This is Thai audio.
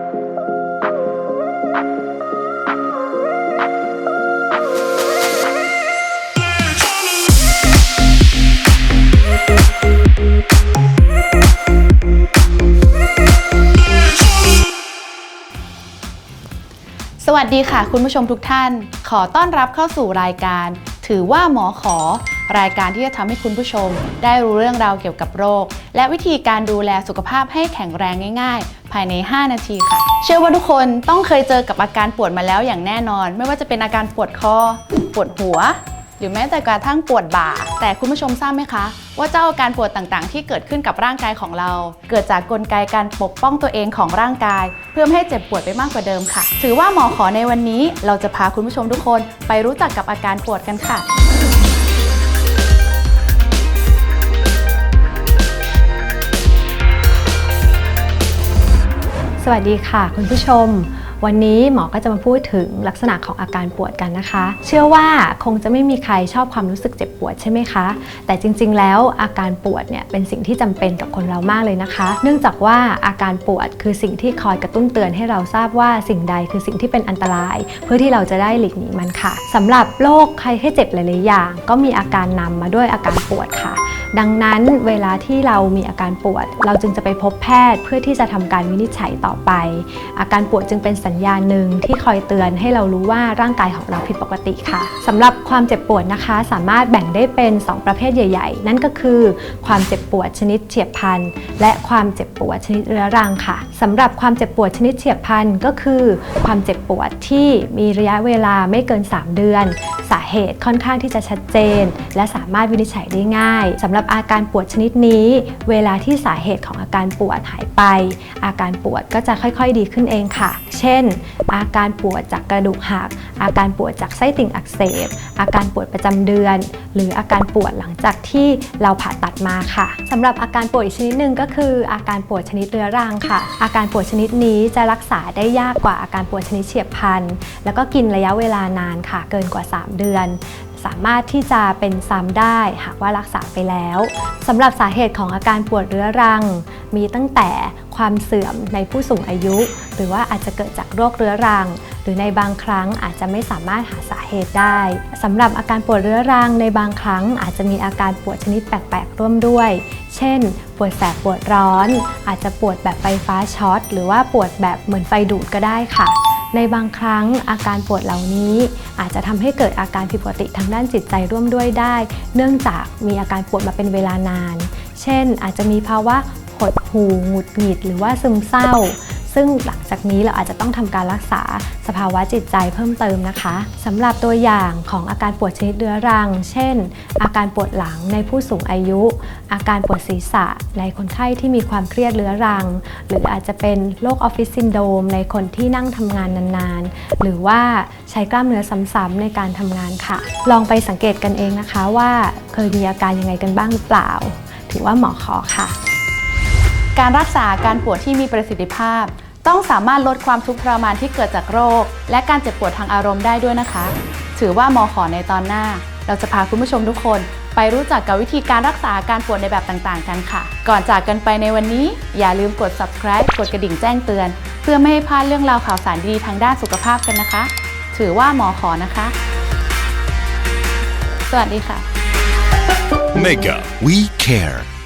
สวัสดีค่ะคุณผู้ชมทุกท่าน ขอต้อนรับเข้าสู่รายการ ถือว่าหมอขอ รายการที่จะทำให้คุณผู้ชม ได้รู้เรื่องราวเกี่ยวกับโรค และวิธีการดูแลสุขภาพให้แข็งแรงง่ายๆ ภายใน 5 นาทีค่ะ เชื่อว่าทุกคนต้องเคยเจอกับอาการปวดมาแล้วอย่างแน่นอน ไม่ว่าจะเป็นอาการปวดคอ ปวดหัว หรือแม้แต่กระทั่งปวดบ่า แต่คุณผู้ชมทราบไหมคะ ว่าเจ้าอาการปวดต่างๆ ที่เกิดขึ้นกับร่างกายของเรา เกิดจากกลไกการปกป้องตัวเองของร่างกาย เพื่อไม่ให้เจ็บปวดไปมากกว่าเดิมค่ะ ถือว่าหมอขอในวันนี้ เราจะพาคุณผู้ชมทุกคนไปรู้จักกับอาการปวดกันค่ะ สวัสดีค่ะ คุณผู้ชม วันนี้หมอก็จะมาพูดถึงลักษณะของอาการปวดกันนะคะ เชื่อว่าคงจะไม่มีใครชอบความรู้สึกเจ็บปวดใช่ไหมคะ แต่จริง ๆ แล้วอาการปวดเนี่ยเป็นสิ่งที่จำเป็นกับคนเรามากเลยนะคะ เนื่องจากว่าอาการปวดคือสิ่งที่คอยกระตุ้นเตือนให้เราทราบว่าสิ่งใดคือสิ่งที่เป็นอันตราย เพื่อที่เราจะได้หลีกหนีมันค่ะสำหรับโรคใครให้เจ็บหลายๆอย่าง ก็มีอาการนำมาด้วยอาการปวดค่ะ ดังนั้นเวลาที่เรามีอาการปวด เราจึงจะไปพบแพทย์เพื่อที่จะทำการวินิจฉัยต่อไป อาการปวดจึงเป็นสัญญาณหนึ่งที่คอยเตือนให้เรารู้ว่าร่างกายของเราผิดปกติค่ะสำหรับความเจ็บปวดนะคะ สามารถแบ่งได้เป็น 2 ประเภทใหญ่ ๆ นั่นก็คือ ความเจ็บปวดชนิดเฉียบพลันและความเจ็บปวดชนิดเรื้อรังค่ะสำหรับความเจ็บปวดชนิดเฉียบพลันก็คือความเจ็บปวดที่มีระยะเวลาไม่เกิน 3 เดือน สาเหตุค่อนข้างที่จะชัดเจน และสามารถวินิจฉัยได้ง่ายสำหรับรับอาการปวดชนิดนี้ เวลาที่สาเหตุของอาการปวดหายไป อาการปวดก็จะค่อยๆดีขึ้นเองค่ะ เช่น อาการปวดจากกระดูกหัก อาการปวดจากไส้ติ่งอักเสบ อาการปวดประจำเดือน หรืออาการปวดหลังจากที่เราผ่าตัดมาค่ะสำหรับอาการปวดอีกชนิดหนึ่งก็คือ อาการปวดชนิดเรื้อรังค่ะ อาการปวดชนิดนี้จะรักษาได้ยากกว่าอาการปวดชนิดเฉียบพลัน แล้วก็กินระยะเวลานานค่ะ เกินกว่า 3 เดือน สามารถที่จะเป็นซ้ำได้หากว่ารักษาไปแล้วสำหรับสาเหตุของอาการปวดเรื้อรัง มีตั้งแต่ความเสื่อมในผู้สูงอายุ หรือว่าอาจจะเกิดจากโรคเรื้อรัง หรือในบางครั้งอาจจะไม่สามารถหาสาเหตุได้สำหรับอาการปวดเรื้อรังในบางครั้งอาจจะมีอาการปวดชนิดแปลกๆร่วมด้วย เช่น ปวดแสบปวดร้อน อาจจะปวดแบบไฟฟ้าช็อตหรือว่าปวดแบบเหมือนไฟดูดก็ได้ค่ะ ในบางครั้งอาการปวดเหล่านี้ อาจจะทำให้เกิดอาการผิดปกติทางด้านจิตใจร่วมด้วยได้ เนื่องจากมีอาการปวดมาเป็นเวลานาน เช่น อาจจะมีภาวะหดหู่หงุดหงิดหรือว่าซึมเศร้า ซึ่งหลังจากนี้เราอาจจะต้องทำการรักษาสภาวะจิตใจเพิ่มเติมนะคะสำหรับตัวอย่างของอาการปวดชนิดเรื้อรัง เช่น อาการปวดหลังในผู้สูงอายุ อาการปวดศีรษะในคนไข้ที่มีความเครียดเรื้อรัง หรืออาจจะเป็นโรคออฟฟิศซินโดมในคนที่นั่งทำงานนานๆ หรือว่าใช้กล้ามเนื้อซ้ำๆในการทำงานค่ะ ลองไปสังเกตกันเองนะคะว่าเคยมีอาการยังไงกันบ้างหรือเปล่า ถือว่าหมอขอค่ะ การรักษาการปวดที่มีประสิทธิภาพ ต้องสามารถลดความทุกข์ทรมานที่เกิดจากโรค และการเจ็บปวดทางอารมณ์ได้ด้วยนะคะ ถือว่าหมอขอในตอนหน้า เราจะพาคุณผู้ชมทุกคนไปรู้จักกับวิธีการรักษาอาการปวดในแบบต่างๆ กันค่ะ ก่อนจากกันไปในวันนี้ อย่าลืมกด subscribe กดกระดิ่งแจ้งเตือน เพื่อไม่ให้พลาดเรื่องราวข่าวสารดีๆทางด้านสุขภาพกันนะคะ ถือว่าหมอขอนะคะ สวัสดีค่ะ Mega, we care.